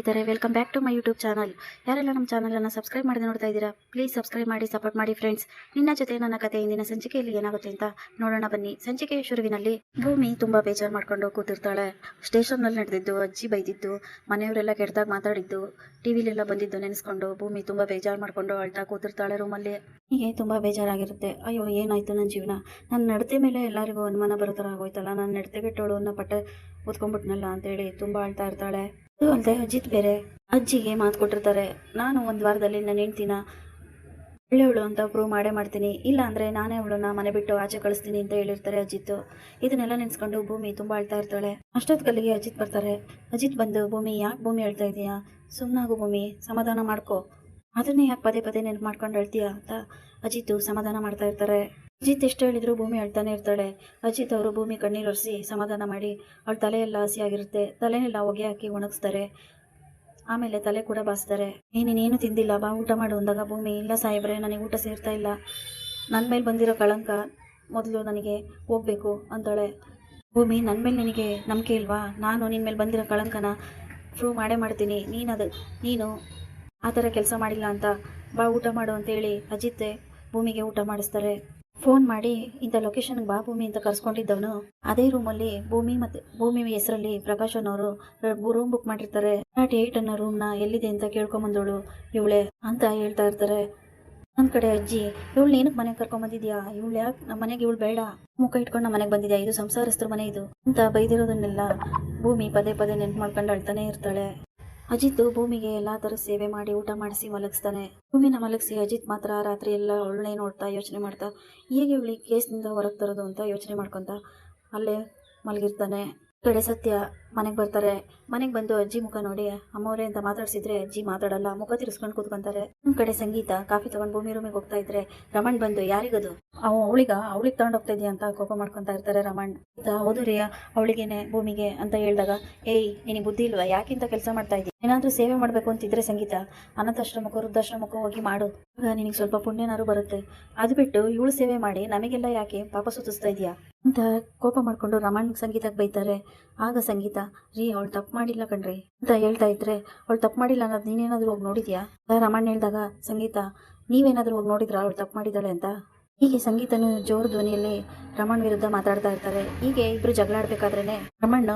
ಇದ್ದಾರೆ. Welcome back to my YouTube channel ಯಾರೆಲ್ಲ ನಮ್ಮ ಚಾನಲನ್ನು ಸಬ್ಸ್ಕ್ರೈಬ್ ಮಾಡದೆ ನೋಡ್ತಾ ಇದ್ದೀರಾ ಪ್ಲೀಸ್ ಸಬ್ಸ್ಕ್ರೈಬ್ ಮಾಡಿ ಸಪೋರ್ಟ್ ಮಾಡಿ ಫ್ರೆಂಡ್ಸ್ ನಿನ್ನ ಜೊತೆ ನನ್ನ ಕತೆ ಇಂದಿನ ಸಂಚಿಕೆಯಲ್ಲಿ ಏನಾಗುತ್ತೆ ಅಂತ ನೋಡೋಣ ಬನ್ನಿ. ಸಂಚಿಕೆಯ ಶುರುವಿನಲ್ಲಿ ಭೂಮಿ ತುಂಬ ಬೇಜಾರು ಮಾಡ್ಕೊಂಡು ಕೂತಿರ್ತಾಳೆ. ಸ್ಟೇಷನ್ನಲ್ಲಿ ನಡೆದಿದ್ದು, ಅಜ್ಜಿ ಬೈದಿದ್ದು, ಮನೆಯವರೆಲ್ಲ ಕೆಟ್ಟದಾಗ ಮಾತಾಡಿದ್ದು, ಟಿವಿಲೆಲ್ಲ ಬಂದಿದ್ದು ನೆನೆಸ್ಕೊಂಡು ಭೂಮಿ ತುಂಬ ಬೇಜಾರು ಮಾಡ್ಕೊಂಡು ಅಳ್ತಾ ಕೂತಿರ್ತಾಳೆ ರೂಮಲ್ಲಿ ಹೀಗೆ ತುಂಬ ಬೇಜಾರಾಗಿರುತ್ತೆ. ಅಯ್ಯೋ, ಏನಾಯಿತು ನನ್ನ ಜೀವನ? ನನ್ನ ನಡತೆ ಮೇಲೆ ಎಲ್ಲರಿಗೂ ಅನುಮಾನ ಬರೋ ಥರ ಆಗೋಯ್ತಲ್ಲ. ನಾನು ನಡತೆ ಕೆಟ್ಟೋಳು ಅನ್ನೋ ಪಟ್ಟ ಓದ್ಕೊಂಡ್ಬಿಟ್ನಲ್ಲ ಅಂತೇಳಿ ತುಂಬ ಅಳ್ತಾ ಇರ್ತಾಳೆ. ಅದು ಅಲ್ಲದೆ ಅಜಿತ್ ಬೇರೆ ಅಜ್ಜಿಗೆ ಮಾತು ಕೊಟ್ಟಿರ್ತಾರೆ. ನಾನು ಒಂದು ವಾರದಲ್ಲಿ ನನ್ನ ಹೆಂಡ್ತಿನ ಒಳ್ಳೆಯವಳು ಅಂತ ಪ್ರೂವ್ ಮಾಡೇ ಮಾಡ್ತೀನಿ. ಇಲ್ಲ ಅಂದರೆ ನಾನೇ ಅವಳನ್ನ ಮನೆ ಬಿಟ್ಟು ಆಚೆ ಕಳಿಸ್ತೀನಿ ಅಂತ ಹೇಳಿರ್ತಾರೆ ಅಜಿತ್. ಇದನ್ನೆಲ್ಲ ನೆನೆಸ್ಕೊಂಡು ಭೂಮಿ ತುಂಬ ಅಳ್ತಾ ಇರ್ತಾಳೆ. ಅಷ್ಟೊತ್ತಿಗೆ ಅಜಿತ್ ಬರ್ತಾರೆ. ಅಜಿತ್ ಬಂದು, ಭೂಮಿ, ಯಾಕೆ ಭೂಮಿ ಹೇಳ್ತಾ ಇದೀಯಾ? ಸುಮ್ಮನಾಗು ಭೂಮಿ, ಸಮಾಧಾನ ಮಾಡ್ಕೋ. ಅದನ್ನೇ ಯಾಕೆ ಪದೇ ಪದೇ ನೆನಪು ಮಾಡ್ಕೊಂಡು ಹೇಳ್ತೀಯಾ ಅಂತ ಅಜಿತ್ ಸಮಾಧಾನ ಮಾಡ್ತಾ ಇರ್ತಾರೆ. ಅಜಿತ್ ಎಷ್ಟು ಹೇಳಿದ್ರು ಭೂಮಿ ಅಳ್ತಾನೆ ಇರ್ತಾಳೆ. ಅಜಿತ್ ಅವರು ಭೂಮಿ ಕಣ್ಣೀರು ಒರೆಸಿ ಸಮಾಧಾನ ಮಾಡಿ, ಅವಳ ತಲೆಯೆಲ್ಲ ಹಸಿಯಾಗಿರುತ್ತೆ ತಲೆನೆಲ್ಲ ಹೊಗೆ ಹಾಕಿ ಒಣಗಿಸ್ತಾರೆ. ಆಮೇಲೆ ತಲೆ ಕೂಡ ಬಾಸ್ತಾರೆ. ನೀನು ನೀನೇನು ತಿಂದಿಲ್ಲ, ಬಾ ಊಟ ಮಾಡು ಅಂದಾಗ, ಭೂಮಿ, ಇಲ್ಲ ಸಾಹೇಬ್ರೆ, ನನಗೆ ಊಟ ಸೇರ್ತಾ ಇಲ್ಲ. ನನ್ನ ಮೇಲೆ ಬಂದಿರೋ ಕಳಂಕ ಮೊದಲು ನನಗೆ ಹೋಗ್ಬೇಕು ಅಂತಾಳೆ. ಭೂಮಿ ನನ್ನ ಮೇಲೆ ನಿನಗೆ ನಂಬಿಕೆ ಇಲ್ವಾ? ನಾನು ನಿನ್ನ ಮೇಲೆ ಬಂದಿರೋ ಕಳಂಕನ ಪ್ರೂವ್ ಮಾಡೇ ಮಾಡ್ತೀನಿ. ನೀನು ಅದು, ನೀನು ಆ ಥರ ಕೆಲಸ ಮಾಡಿಲ್ಲ ಅಂತ. ಬಾ ಊಟ ಮಾಡು ಅಂತೇಳಿ ಅಜಿತ್ ಭೂಮಿಗೆ ಊಟ ಮಾಡಿಸ್ತಾರೆ. ಫೋನ್ ಮಾಡಿ, ಇಂಥ ಲೊಕೇಶನ್ಗೆ ಬಾ ಭೂಮಿ ಅಂತ ಕರ್ಸ್ಕೊಂಡಿದ್ದವನು. ಅದೇ ರೂಮಲ್ಲಿ ಭೂಮಿ ಮತ್ತೆ, ಭೂಮಿ ಹೆಸರಲ್ಲಿ ಪ್ರಕಾಶ್ ಅನ್ನೋರು ರೂಮ್ ಬುಕ್ ಮಾಡಿರ್ತಾರೆ. ನಾಟ್ ಏಟ್ ಅನ್ನೋ ರೂಮ್ನ ಎಲ್ಲಿದೆ ಅಂತ ಕೇಳ್ಕೊಂಬಂದವಳು ಇವಳೆ ಅಂತ ಹೇಳ್ತಾ ಇರ್ತಾರೆ. ನನ್ನ ಕಡೆ ಅಜ್ಜಿ, ಇವಳು ಏನಕ್ಕೆ ಮನೆಗೆ ಕರ್ಕೊಂಬಂದಿದ್ಯಾ? ಇವಳು ಯಾಕೆ ನಮ್ಮ ಮನೆಗೆ ಇವಳು ಬೇಡ? ಮುಖ ಇಟ್ಕೊಂಡು ನಮ್ಮ ಮನೆಗೆ ಬಂದಿದ್ಯಾ? ಇದು ಸಂಸಾರಸ್ಥರ ಮನೆ ಇದು. ಅಂತ ಬೈದಿರೋದನ್ನೆಲ್ಲ ಭೂಮಿ ಪದೇ ಪದೇ ನೆನ್ಪು ಮಾಡ್ಕೊಂಡು ಅಳ್ತಾನೆ ಇರ್ತಾಳೆ. ಅಜಿತ್ ಭೂಮಿಗೆ ಎಲ್ಲಾ ತರ ಸೇವೆ ಮಾಡಿ ಊಟ ಮಾಡಿಸಿ ಮಲಗಿಸ್ತಾನೆ. ಭೂಮಿನ ಮಲಗಿಸಿ ಅಜಿತ್ ಮಾತ್ರ ರಾತ್ರಿ ಎಲ್ಲ ಒಳ್ಳೆ ನೋಡ್ತಾ ಯೋಚನೆ ಮಾಡ್ತಾ, ಹೇಗೆ ಇವಳಿ ಕೇಸ್ನಿಂದ ಹೊರಗೆ ತರೋದು ಅಂತ ಯೋಚನೆ ಮಾಡ್ಕೊತ ಅಲ್ಲೇ ಮಲಗಿರ್ತಾನೆ. ಕಡೆ ಸತ್ಯ ಮನೆಗೆ ಬರ್ತಾರೆ. ಮನೆಗೆ ಬಂದು ಅಜ್ಜಿ ಮುಖ ನೋಡಿ, ಅಮ್ಮವ್ರೆ, ಅಂತ ಮಾತಾಡ್ಸಿದ್ರೆ ಅಜ್ಜಿ ಮಾತಾಡಲ್ಲ, ಮುಖ ತಿರ್ಸ್ಕೊಂಡು ಕೂತ್ಕೊಂತಾರೆ. ಒಂದ್ ಕಡೆ ಸಂಗೀತ, ಕಾಫಿ ತಗೊಂಡು ಭೂಮಿ ರೂಮಿಗೆ ಹೋಗ್ತಾ ಇದ್ರೆ ರಮಣ್ ಬಂದು, ಯಾರಿಗದು? ಅವ್ ಅವಳಿಗ, ಅವಳಿಗೆ ತಗೊಂಡು ಹೋಗ್ತಾ ಇದೀಯ? ಅಂತ ಕೋಪ ಮಾಡ್ಕೊಂತ ಇರ್ತಾರೆ ರಮಣ್. ಹೌದು ರೀ ಅವಳಿಗೇನೆ ಭೂಮಿಗೆ, ಅಂತ ಹೇಳಿದಾಗ, ಏಯ್, ನಿನಗೆ ಬುದ್ಧಿ ಇಲ್ವಾ? ಯಾಕಿಂತ ಕೆಲಸ ಮಾಡ್ತಾ ಇದ್ದೀನಿ ಏನಾದ್ರೂ ಸೇವೆ ಮಾಡಬೇಕು ಅಂತಿದ್ರೆ ಸಂಗೀತ. ಅನಾಥಾಶ್ರಮಕ್ಕೋ ವೃದ್ಧಾಶ್ರಮಕ್ಕೋ ಹೋಗಿ ಮಾಡು. ಆಗ ನಿನಗೆ ಸ್ವಲ್ಪ ಪುಣ್ಯನಾರು ಬರುತ್ತೆ. ಅದು ಬಿಟ್ಟು ಇವಳು ಸೇವೆ ಮಾಡಿ, ನಮಗೆಲ್ಲ ಯಾಕೆ ಪಾಪ ಸುತ್ತಿಸ್ತಾ ಇದೆಯಾ? ಅಂತ ಕೋಪ ಮಾಡ್ಕೊಂಡು ರಮಣ್ ಸಂಗೀತಕ್ಕೆ ಬೈತಾರೆ. ಆಗ ಸಂಗೀತ ರೀ, ಅವಳು ತಪ್ಪು ಮಾಡಿಲ್ಲ ಕಣ್ರಿ ಅಂತ ಹೇಳ್ತಾ ಇದ್ರೆ ಅವಳು ತಪ್ಪು ಮಾಡಿಲ್ಲ ಅನ್ನೋದು ನೀನೇನಾದರೂ ಹೋಗಿ ನೋಡಿದ್ಯಾ? ರಾಮಣ್ಣ ರಮಣ್ ಹೇಳಿದಾಗ, ಸಂಗೀತ, ನೀವೇನಾದರೂ ಹೋಗಿ ನೋಡಿದ್ರಾ ಅವಳು ತಪ್ಪು ಮಾಡಿದ್ದಾಳೆ ಅಂತ? ಹೀಗೆ ಸಂಗೀತನು ಜೋರು ಧ್ವನಿಯಲ್ಲಿ ರಮಣ್ ವಿರುದ್ಧ ಮಾತಾಡ್ತಾ ಇರ್ತಾರೆ. ಹೀಗೆ ಇಬ್ರು ಜಗಳ ರಮಣ್ಣ ರಮಣ್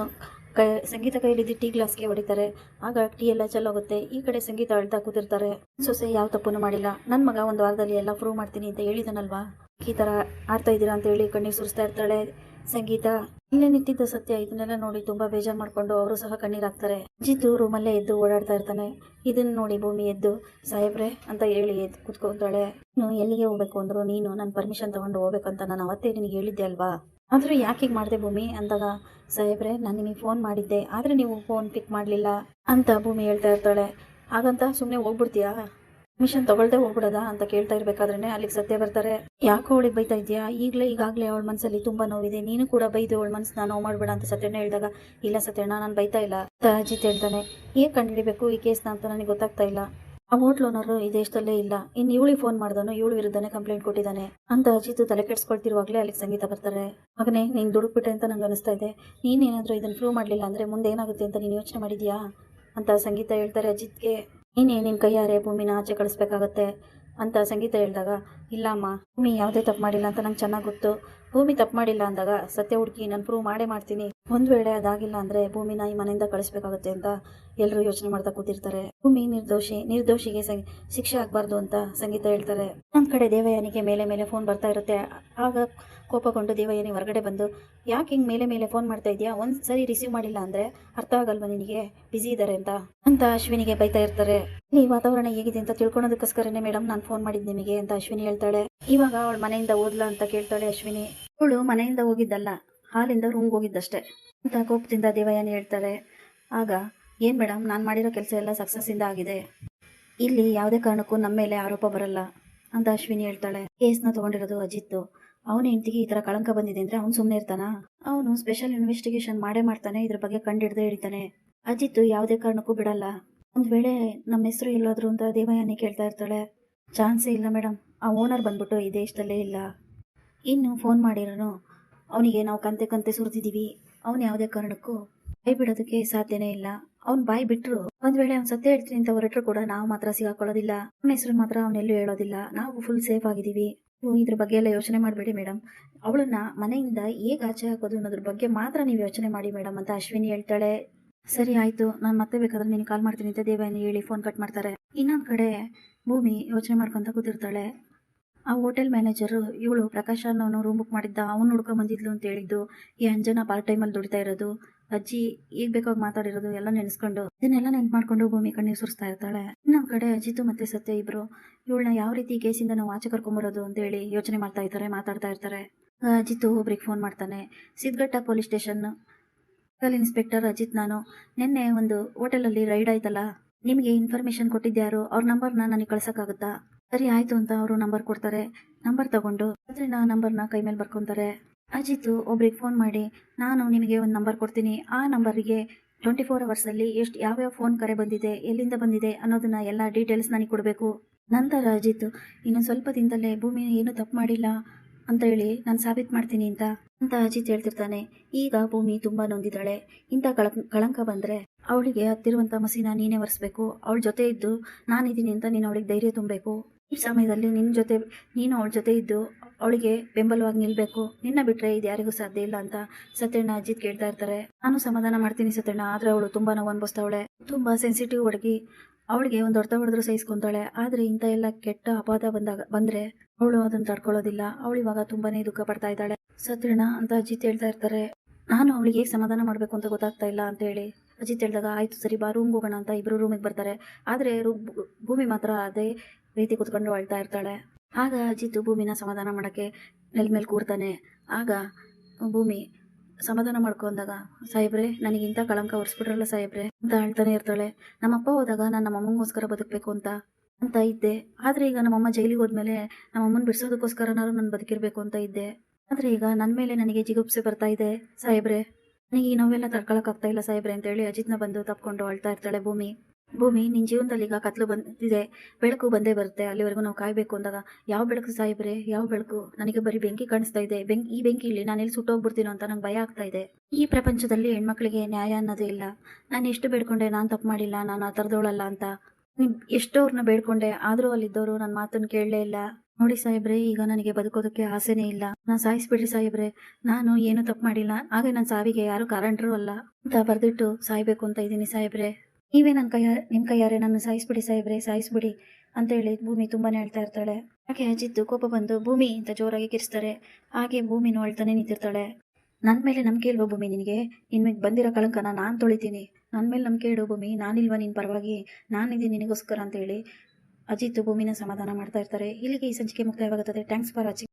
ಕೈ, ಸಂಗೀತ ಕೈಲಿದ್ದು ಟೀ ಗ್ಲಾಸ್ಗೆ ಹೊಡಿತಾರೆ. ಆಗ ಟೀ ಎಲ್ಲ ಚೆಲ್ಲೋಗುತ್ತೆ. ಈ ಕಡೆ ಸಂಗೀತ ಅಳ್ತಾ ಕೂತಿರ್ತಾರೆ. ಸೊಸೆ ಯಾವ ತಪ್ಪನ್ನು ಮಾಡಿಲ್ಲ. ನನ್ನ ಮಗ ಒಂದು ವಾರದಲ್ಲಿ ಎಲ್ಲ ಪ್ರೂವ್ ಮಾಡ್ತೀನಿ ಅಂತ ಹೇಳಿದನಲ್ವಾ? ಈ ಥರ ಆಡ್ತಾ ಇದ್ದೀರಾ ಅಂತ ಹೇಳಿ ಕಣ್ಣೀರು ಸುರಿಸ್ತಾ ಇರ್ತಾಳೆ. ಸಂಗೀತ. ಇಲ್ಲೇ ನಿಂತಿದ್ದ ಸತ್ಯ ಇದನ್ನೆಲ್ಲ ನೋಡಿ ತುಂಬಾ ಬೇಜಾರು ಮಾಡ್ಕೊಂಡು ಅವರು ಸಹ ಕಣ್ಣೀರಾಗ್ತಾರೆ ಜಿದ್ದು ರೂಮಲ್ಲೇ ಎದ್ದು ಓಡಾಡ್ತಾ ಇರ್ತಾನೆ. ಇದನ್ನ ನೋಡಿ ಭೂಮಿ ಎದ್ದು, ಸಾಹೇಬ್ರೆ, ಅಂತ ಹೇಳಿ ಎದ್ದು ಕುತ್ಕೊಂತಾಳೆ. ನೀನು ಎಲ್ಲಿಗೆ ಹೋಗ್ಬೇಕು? ಅಂದ್ರು, ನೀನು ನನ್ನ ಪರ್ಮಿಷನ್ ತಗೊಂಡು ಹೋಗ್ಬೇಕಂತ ನಾನು ಅವತ್ತೇ ನಿನಗೆ ಹೇಳಿದ್ದೆ ಅಲ್ವಾ? ಆದ್ರೂ ಯಾಕೆ ಮಾಡಿದೆ ಭೂಮಿ? ಅಂದಾಗ, ಸಾಹೇಬ್ರೆ, ನಾನು ನಿಮಗೆ ಫೋನ್ ಮಾಡಿದ್ದೆ. ಆದ್ರೆ ನೀವು ಫೋನ್ ಪಿಕ್ ಮಾಡಲಿಲ್ಲ, ಅಂತ ಭೂಮಿ ಹೇಳ್ತಾ ಇರ್ತಾಳೆ. ಹಾಗಂತ ಸುಮ್ಮನೆ ಹೋಗ್ಬಿಡ್ತೀಯಾ? ಮಿಷನ್ ತಗೊಳ್ದೆ ಹೋಗ್ಬಿಡೋದಾ ಅಂತ ಕೇಳ್ತಾ ಇರ್ಬೇಕಾದ್ರೆ ಅಲ್ಲಿಗೆ ಸತ್ಯ ಬರ್ತಾರೆ. ಯಾಕೋ ಅವಳಿಗೆ ಬೈತಾ ಇದೆಯಾ? ಈಗಲೇ, ಈಗಾಗಲೇ ಅವಳ ಮನಸ್ಸಲ್ಲಿ ತುಂಬಾ ನೋವಿದೆ. ನೀನು ಕೂಡ ಬೈದು ಅವಳ ಮನಸ್ಸನ್ನ ನೋವು ಮಾಡಬೇಡ ಅಂತ ಸತ್ಯಣ್ಣ ಹೇಳಿದಾಗ, ಇಲ್ಲ ಸತ್ಯಣ್ಣ, ನಾನು ಬೈತಾ ಇಲ್ಲ ಅಜಿತ್ ಹೇಳ್ತಾನೆ. ಏನ್ ಕಂಡುಹಿಡಿಬೇಕು ಈ ಕೇಸ್ನ ಅಂತ ನನಗೆ ಗೊತ್ತಾಗ್ತಾ ಇಲ್ಲ. ಆ ಹೋಟ್ಲ್ ಓನರು ಈ ದೇಶದಲ್ಲೇ ಇಲ್ಲ. ಇನ್ನು ಇವಳಿಗೆ ಫೋನ್ ಮಾಡ್ದನು ಇವಳು ವಿರುದ್ಧನೇ ಕಂಪ್ಲೇಂಟ್ ಕೊಟ್ಟಿದ್ದಾನೆ ಅಂತ ಅಜಿತ್ ತಲೆ ಕೆಡ್ಸ್ಕೊಳ್ತಿರುವಾಗಲೇ ಅಲ್ಲಿಗೆ ಸಂಗೀತ ಬರ್ತಾರೆ. ಮಗನೇ, ನೀನು ದುಡುಕ್ಬಿಟ್ಟೆ ಅಂತ ನಂಗೆ ಅನಿಸ್ತಾ ಇದೆ. ನೀನೇನಾದರೂ ಇದನ್ನು ಪ್ರೂವ್ ಮಾಡಲಿಲ್ಲ ಅಂದರೆ ಮುಂದೆ ಏನಾಗುತ್ತೆ ಅಂತ ನೀನು ಯೋಚನೆ ಮಾಡಿದ್ಯಾ? ಅಂತ ಸಂಗೀತ ಹೇಳ್ತಾರೆ ಅಜಿತ್ಗೆ. ನೀನೇ ನಿನ್ನ ಕೈಯಾರೆ ಭೂಮಿನ ಆಚೆ ಕಳಿಸ್ಬೇಕಾಗತ್ತೆ ಅಂತ ಸಂಗೀತ ಹೇಳಿದಾಗ, ಇಲ್ಲಮ್ಮ, ಭೂಮಿ ಯಾವುದೇ ತಪ್ಪು ಮಾಡಿಲ್ಲ ಅಂತ ನಂಗೆ ಚೆನ್ನಾಗಿ ಗೊತ್ತು. ಭೂಮಿ ತಪ್ಪು ಮಾಡಿಲ್ಲ ಅಂದಾಗ ಸತ್ಯ ಹುಡುಕಿ ನಾನು ಪ್ರೂವ್ ಮಾಡೇ ಮಾಡ್ತೀನಿ. ಒಂದು ವೇಳೆ ಅದಾಗಿಲ್ಲ ಅಂದ್ರೆ ಭೂಮಿನ ಈ ಮನೆಯಿಂದ ಕಳಿಸ್ಬೇಕಾಗುತ್ತೆ ಅಂತ ಎಲ್ಲರೂ ಯೋಚನೆ ಮಾಡ್ತಾ ಕೂತಿರ್ತಾರೆ. ಭೂಮಿ ನಿರ್ದೋಷಿ, ನಿರ್ದೋಷಿಗೆ ಶಿಕ್ಷೆ ಆಗ್ಬಾರ್ದು ಅಂತ ಸಂಗೀತ ಹೇಳ್ತಾರೆ. ನನ್ನ ಕಡೆ ದೇವಯಾನಿಗೆ ಮೇಲೆ ಮೇಲೆ ಫೋನ್ ಬರ್ತಾ ಇರುತ್ತೆ. ಆಗ ಕೋಪಗೊಂಡು ದೇವಯಾನಿ ಹೊರಗಡೆ ಬಂದು, ಯಾಕೆ ಹಿಂಗ್ ಮೇಲೆ ಮೇಲೆ ಫೋನ್ ಮಾಡ್ತಾ ಇದೆಯಾ? ಒಂದ್ ಸರಿ ರಿಸೀವ್ ಮಾಡಿಲ್ಲ ಅಂದ್ರೆ ಅರ್ಥ ಆಗಲ್ವಾ ನಿನಗೆ? ಬ್ಯುಸಿ ಇದ್ದಾರೆ ಅಂತ. ಅಂತ ಅಶ್ವಿನಿಗೆ ಬೈತಾ ಇರ್ತಾರೆ. ಈ ವಾತಾವರಣ ಹೇಗಿದೆ ಅಂತ ತಿಳ್ಕೊಳೋದಕ್ಕೋಸ್ಕರನೇ ಮೇಡಮ್ ನಾನು ಫೋನ್ ಮಾಡಿದ್ದು ನಿಮಗೆ, ಅಂತ ಅಶ್ವಿನಿ ಹೇಳ್ತಾಳೆ. ಇವಾಗ ಅವಳ ಮನೆಯಿಂದ ಓದ್ಲಾ ಅಂತ ಕೇಳ್ತಾಳೆ ಅಶ್ವಿನಿ. ಅವಳು ಮನೆಯಿಂದ ಹೋಗಿದ್ದಲ್ಲ. ಹಾಲಿಂದ ರೂಮ್ಗೆ ಹೋಗಿದ್ದಷ್ಟೇ. ಅಂತ ಕೋಪದಿಂದ ದೇವಯ್ಯನ ಹೇಳ್ತಾರೆ ಆಗ ಏನು ಮೇಡಮ್ ನಾನು ಮಾಡಿರೋ ಕೆಲಸ ಎಲ್ಲ ಸಕ್ಸಸ್ಸಿಂದ ಆಗಿದೆ. ಇಲ್ಲಿ ಯಾವುದೇ ಕಾರಣಕ್ಕೂ ನಮ್ಮ ಮೇಲೆ ಆರೋಪ ಬರಲ್ಲ, ಅಂತ ಅಶ್ವಿನಿ ಹೇಳ್ತಾಳೆ. ಕೇಸ್ನ ತಗೊಂಡಿರೋದು ಅಜಿತ್ತು ಅವನ ಹೆಂಡತಿಗೆ ಈ ಥರ ಕಳಂಕ ಬಂದಿದೆ ಅಂದರೆ ಅವ್ನು ಸುಮ್ಮನೆ ಇರ್ತಾನ? ಅವನು ಸ್ಪೆಷಲ್ ಇನ್ವೆಸ್ಟಿಗೇಷನ್ ಮಾಡೇ ಮಾಡ್ತಾನೆ, ಇದ್ರ ಬಗ್ಗೆ ಕಂಡಿಡ್ದೇ ಹಿಡಿತಾನೆ. ಅಜಿತ್ತು ಯಾವುದೇ ಕಾರಣಕ್ಕೂ ಬಿಡಲ್ಲ. ಒಂದು ವೇಳೆ ನಮ್ಮ ಹೆಸರು ಎಲ್ಲಾದರೂ ಅಂತ ದೇವಯಾನಿ ಕೇಳ್ತಾ ಇರ್ತಾಳೆ, ಚಾನ್ಸೇ ಇಲ್ಲ ಮೇಡಮ್ ಆ ಓನರ್ ಬಂದ್ಬಿಟ್ಟು ಈ ದೇಶದಲ್ಲೇ ಇಲ್ಲ. ಇನ್ನು ಫೋನ್ ಮಾಡಿರೋನು ಅವನಿಗೆ ನಾವು ಕಂತೆ ಕಂತೆ ಸುರಿದಿದ್ದೀವಿ. ಅವನು ಯಾವುದೇ ಕಾರಣಕ್ಕೂ ಬೈ ಬಿಡೋದಕ್ಕೆ ಸಾಧ್ಯನೇ ಇಲ್ಲ. ಅವ್ನು ಬಾಯಿ ಬಿಟ್ರು ಒಂದ್ ವೇಳೆ ಅವ್ನ್ ಸತ್ಯ ಹೇಳ್ತೀನಿ ಅಂತ ಹೊರಟ್ರು ಕೂಡ ನಾವು ಮಾತ್ರ ಸಿಗಾಕೊಳ್ಳೋದಿಲ್ಲ. ಅವನ ಹೆಸರು ಮಾತ್ರ ಅವನೆಲ್ಲೂ ಹೇಳೋದಿಲ್ಲ. ನಾವು ಫುಲ್ ಸೇಫ್ ಆಗಿದ್ದೀವಿ. ನೀವು ಇದ್ರ ಬಗ್ಗೆ ಎಲ್ಲ ಯೋಚನೆ ಮಾಡಬೇಡಿ ಮೇಡಮ್ ಅವಳನ್ನ ಮನೆಯಿಂದ ಹೇಗೆ ಆಚೆ ಹಾಕೋದು ಅನ್ನೋದ್ರ ಬಗ್ಗೆ ಮಾತ್ರ ನೀವು ಯೋಚನೆ ಮಾಡಿ ಮೇಡಮ್ ಅಂತ ಅಶ್ವಿನಿ ಹೇಳ್ತಾಳೆ. ಸರಿ ಆಯ್ತು, ನಾನು ಮತ್ತೆ ಬೇಕಾದ್ರೆ ನೀನು ಕಾಲ್ ಮಾಡ್ತೀನಿ ಅಂತ ದೇವಯಾನಿ ಹೇಳಿ ಫೋನ್ ಕಟ್ ಮಾಡ್ತಾರೆ. ಇನ್ನೊಂದು ಕಡೆ ಭೂಮಿ ಯೋಚನೆ ಮಾಡ್ಕೊಂತ ಕೂತಿರ್ತಾಳೆ. ಆ ಹೋಟೆಲ್ ಮ್ಯಾನೇಜರ್ ಇವಳು ಪ್ರಕಾಶ್ ಅನ್ನೋನು ರೂಮ್ ಬುಕ್ ಮಾಡಿದ್ದ, ಅವ್ನು ಹುಡ್ಕೊಂಡ್ ಬಂದಿದ್ಲು ಅಂತ ಹೇಳಿದ್ದು, ಈ ಅಂಜನ ಪಾರ್ಟ್ ಟೈಮಲ್ಲಿ ದುಡಿತಾ ಇರೋದು, ಅಜ್ಜಿ ಈಗ ಬೇಕಾಗಿ ಮಾತಾಡಿರೋದು ಎಲ್ಲ ನೆನೆಸ್ಕೊಂಡು, ಇದನ್ನೆಲ್ಲ ನೆನ್ಪು ಮಾಡ್ಕೊಂಡು ಭೂಮಿ ಕಣ್ಣೀರು ಸುರಿಸ್ತಾ ಇರ್ತಾಳೆ. ಇನ್ನೊಂದು ಕಡೆ ಅಜಿತು ಮತ್ತೆ ಸತ್ಯ ಇಬ್ರು, ಇವಳನ್ನ ಯಾವ ರೀತಿ ಕೇಸಿಂದ ನಾವು ಆಚೆ ಕರ್ಕೊಂಬರೋದು ಅಂತ ಹೇಳಿ ಯೋಚನೆ ಮಾಡ್ತಾ ಇರ್ತಾರೆ, ಮಾತಾಡ್ತಾ ಇರ್ತಾರೆ. ಅಜಿತ್ ಒಬ್ರಿಗೆ ಫೋನ್ ಮಾಡ್ತಾನೆ. Sidlaghatta police station local inspector Ajith ನಾನು, ನಿನ್ನೆ ಒಂದು ಹೋಟೆಲಲ್ಲಿ ರೈಡ್ ಆಯ್ತಲ್ಲ, ನಿಮಗೆ ಇನ್ಫಾರ್ಮೇಶನ್ ಕೊಟ್ಟಿದ್ಯಾರು ಅವ್ರ ನಂಬರ್ನ ನನಗೆ ಕಳ್ಸೋಕ್ಕಾಗುತ್ತಾ? ಸರಿ ಆಯ್ತು ಅಂತ ಅವರು ನಂಬರ್ ಕೊಡ್ತಾರೆ. ನಂಬರ್ ತಗೊಂಡು ಅದರಿಂದ ನಂಬರ್ನ ಕೈ ಮೇಲೆ ಬರ್ಕೊಂತಾರೆ. ಅಜಿತ್ ಒಬ್ರಿಗೆ ಫೋನ್ ಮಾಡಿ, ನಾನು ನಿಮಗೆ ಒಂದು ನಂಬರ್ ಕೊಡ್ತೀನಿ. ಆ ನಂಬರಿಗೆ ಟ್ವೆಂಟಿ ಫೋರ್ ಅವರ್ಸಲ್ಲಿ ಎಷ್ಟು ಯಾವ್ಯಾವ ಫೋನ್ ಕರೆ ಬಂದಿದೆ, ಎಲ್ಲಿಂದ ಬಂದಿದೆ ಅನ್ನೋದನ್ನ ಎಲ್ಲ ಡೀಟೇಲ್ಸ್ ನನಗೆ ಕೊಡಬೇಕು. ನಂತರ ಅಜಿತ್, ಇನ್ನು ಸ್ವಲ್ಪ ದಿನದಲ್ಲೇ ಭೂಮಿ ಏನು ತಪ್ಪು ಮಾಡಿಲ್ಲ ಅಂತ ಹೇಳಿ ನಾನು ಸಾಬೀತ್ ಮಾಡ್ತೀನಿ ಅಂತ ಅಂತ ಅಜಿತ್ ಹೇಳ್ತಿರ್ತಾನೆ. ಈಗ ಭೂಮಿ ತುಂಬಾ ನೊಂದಿದ್ದಾಳೆ. ಇಂಥ ಕಳ ಕಳಂಕ ಬಂದ್ರೆ ಅವಳಿಗೆ ಹತ್ತಿರುವಂಥ ಮಸೀನ ನೀನೇ ಒರೆಸ್ಬೇಕು. ಅವಳ ಜೊತೆ ಇದ್ದು ನಾನಿದ್ದೀನಿ ಅಂತ ನೀನು ಅವಳಿಗೆ ಧೈರ್ಯ ತುಂಬಬೇಕು. ಈ ಸಮಯದಲ್ಲಿ ನಿನ್ನ ಜೊತೆ, ನೀನು ಅವಳ ಜೊತೆ ಇದ್ದು ಅವಳಿಗೆ ಬೆಂಬಲವಾಗಿ ನಿಲ್ಬೇಕು. ನಿನ್ನ ಬಿಟ್ರೆ ಇದು ಯಾರಿಗೂ ಸಾಧ್ಯ ಇಲ್ಲ ಅಂತ ಸತ್ಯಣ್ಣ ಅಜಿತ್ ಕೇಳ್ತಾ ಇರ್ತಾರೆ. ನಾನು ಸಮಾಧಾನ ಮಾಡ್ತೀನಿ ಸತ್ಯಣ್ಣ, ಆದ್ರೆ ಅವಳು ತುಂಬಾ ನೋವು ಅನ್ಭವಿಸ್ತಾವಳೆ ತುಂಬಾ ಸೆನ್ಸಿಟಿವ್ ಹುಡುಗಿ. ಅವಳಿಗೆ ಒಂದು ಹೊಡೆತ ಹೊಡೆದ್ರು ಸಹಿಸ್ಕೊಂತಾಳೆ. ಆದ್ರೆ ಇಂತ ಎಲ್ಲ ಕೆಟ್ಟ ಅಪಾದ ಬಂದಾಗ, ಬಂದ್ರೆ ಅವಳು ಅದನ್ನ ತಡ್ಕೊಳ್ಳೋದಿಲ್ಲ. ಅವಳು ಇವಾಗ ತುಂಬಾನೇ ದುಃಖ ಪಡ್ತಾ ಇದ್ದಾಳೆ. ಸತ್ಯಣ್ಣ ಅಂತ ಅಜಿತ್ ಹೇಳ್ತಾ ಇರ್ತಾರೆ. ನಾನು ಅವಳಿಗೆ ಹೇಗೆ ಸಮಾಧಾನ ಮಾಡಬೇಕು ಅಂತ ಗೊತ್ತಾಗ್ತಾ ಇಲ್ಲ ಅಂತ ಹೇಳಿ. ಅಜಿತ್ ಹೇಳಿದಾಗ, ಆಯ್ತು ಸರಿ, ಬಾ ರೂಮ್ ಹೋಗೋಣ ಅಂತ ಇಬ್ರು ರೂಮಿಗೆ ಬರ್ತಾರೆ. ಆದ್ರೆ ಭೂಮಿ ಮಾತ್ರ ಅದೇ ರೀತಿ ಕುತ್ಕೊಂಡು ಅಳ್ತಾ ಇರ್ತಾಳೆ. ಆಗ ಅಜಿತ್ ಭೂಮಿನ ಸಮಾಧಾನ ಮಾಡೋಕ್ಕೆ ನೆಲ ಮೇಲೆ ಕೂರ್ತಾನೆ. ಆಗ ಭೂಮಿ ಸಮಾಧಾನ ಮಾಡ್ಕೊಂಡಾಗ ಸಾಹೇಬ್ರೆ ನನಗಿಂತ ಕಳಂಕ ಒರೆಸ್ಬಿಟ್ರಲ್ಲ ಸಾಹೇಬ್ರೆ, ಅಂತ ಹೇಳ್ತಾನೆ ಇರ್ತಾಳೆ. ನಮ್ಮಪ್ಪ ಹೋದಾಗ ನಾನು ನಮ್ಮ ಅಮ್ಮಂಗೋಸ್ಕರ ಬದುಕಬೇಕು ಅಂತ ಅಂತ ಇದ್ದೆ. ಆದರೆ ಈಗ ನಮ್ಮಮ್ಮ ಜೈಲಿಗೆ ಹೋದ್ಮೇಲೆ ನಮ್ಮಮ್ಮನ ಬಿಡಿಸೋದಕ್ಕೋಸ್ಕರನಾದ್ರು ನಾನು ಬದುಕಿರಬೇಕು ಅಂತ ಇದ್ದೆ. ಆದರೆ ಈಗ ನನ್ನ ಮೇಲೆ ನನಗೆ ಜಿಗುಪ್ಸೆ ಬರ್ತಾ ಇದೆ, ಸಾಹೇಬ್ರೆ. ನನಗೆ ಈ ನೋವೆಲ್ಲ ತಡ್ಕೊಳಕ್ಕಾಗ್ತಾ ಇಲ್ಲ ಸಾಹೇಬ್ರೆ ಅಂತೇಳಿ ಅಜಿತ್ನ ಬಂದು ತಪ್ಕೊಂಡು ಅಳ್ತಾ ಇರ್ತಾಳೆ ಭೂಮಿ. ಭೂಮಿ ನಿನ್ನ ಜೀವನದಲ್ಲಿ ಈಗ ಕತ್ಲು ಬಂದಿದೆ, ಬೆಳಕು ಬಂದೇ ಬರುತ್ತೆ, ಅಲ್ಲಿವರೆಗೂ ನಾವು ಕಾಯಬೇಕು ಅಂದಾಗ ಯಾವ ಬೆಳಕು ಸಾಯಿಬ್ರೆ ಯಾವ ಬೆಳಕು? ನನಗೆ ಬರೀ ಬೆಂಕಿ ಕಾಣಿಸ್ತಾ ಇದೆ, ಬೆಂಕಿ, ಈ ಬೆಂಕಿಲಿ ನಾನು ಎಲ್ಲಿ ಸುಟ್ಟೋಗ್ಬಿಡ್ತೀನೋ ಅಂತ ನಂಗೆ ಭಯ ಆಗ್ತಾ ಇದೆ. ಈ ಪ್ರಪಂಚದಲ್ಲಿ ಹೆಣ್ಮಕ್ಳಿಗೆ ನ್ಯಾಯ ಅನ್ನೋದೇ ಇಲ್ಲ. ನಾನು ಎಷ್ಟು ಬೇಡ್ಕೊಂಡೆ ನಾನು ತಪ್ಪು ಮಾಡಿಲ್ಲ, ನಾನು ಆ ಥರದವಳಲ್ಲ ಅಂತ. ಎಷ್ಟೋರ್ನ ಬೇಡ್ಕೊಂಡೆ, ಆದರೂ ಅಲ್ಲಿದ್ದವರು ನನ್ನ ಮಾತನ್ನು ಕೇಳಲೇ ಇಲ್ಲ. ನೋಡಿ ಸಾಹೇಬ್ರೆ, ಈಗ ನನಗೆ ಬದುಕೋದಕ್ಕೆ ಆಸೆನೇ ಇಲ್ಲ. ನಾನು ಸಾಯಿಸ್ಬಿಡ್ರಿ ಸಾಹೇಬ್ರೆ, ನಾನು ಏನು ತಪ್ಪು ಮಾಡಿಲ್ಲ. ಆಗ ನನ್ನ ಸಾವಿಗೆ ಯಾರು ಕಾರಣರು ಅಲ್ಲ. ಅಂತ ಬರೆದಿಟ್ಟು ಸಾಯ್ಬೇಕು ಅಂತ ಇದ್ದೀನಿ ಸಾಹೇಬ್ರೆ. ನೀವೇ ನನ್ನ ಕೈಯ ನಿಮ್ಮ ಕೈಯಾರೆ ನನ್ನ ಸಾಯಿಸ್ಬಿಡಿ ಸಾಹೇಬ್ರೆ, ಸಾಯಿಸ್ಬಿಡಿ ಅಂತ ಹೇಳಿ ಭೂಮಿ ತುಂಬಾನೇ ಹೇಳ್ತಾ ಇರ್ತಾಳೆ. ಹಾಗೆ ಅಜಿತ್ತು ಕೋಪ ಬಂದು ಭೂಮಿ ಅಂತ ಜೋರಾಗಿ ಕಿರಿಸ್ತಾರೆ ಹಾಗೆ ಭೂಮಿನೂ ಅಳ್ತಾನೆ ನಿಂತಿರ್ತಾಳೆ. ನನ್ನ ಮೇಲೆ ನಂಬಿಕೆ ಇಲ್ವಾ ಭೂಮಿ ನಿನಗೆ? ನಿನ್ಗೆ ಬಂದಿರೋ ಕಳಂಕನ ನಾನು ತೊಳಿತೀನಿ. ನನ್ನ ಮೇಲೆ ನಂಬಿಕೆ ಇಡು ಭೂಮಿ, ನಾನಿಲ್ವ ನಿನ್ ಪರವಾಗಿ? ನಾನಿದ್ದೀನಿ ನಿನಗೋಸ್ಕರ ಅಂತ ಹೇಳಿ ಅಜಿತ್ ಭೂಮಿನ ಸಮಾಧಾನ ಮಾಡ್ತಾ ಇರ್ತಾರೆ. ಇಲ್ಲಿಗೆ ಈ ಸಂಚಿಕೆ ಮುಕ್ತಾಯವಾಗುತ್ತದೆ. Thanks for watching.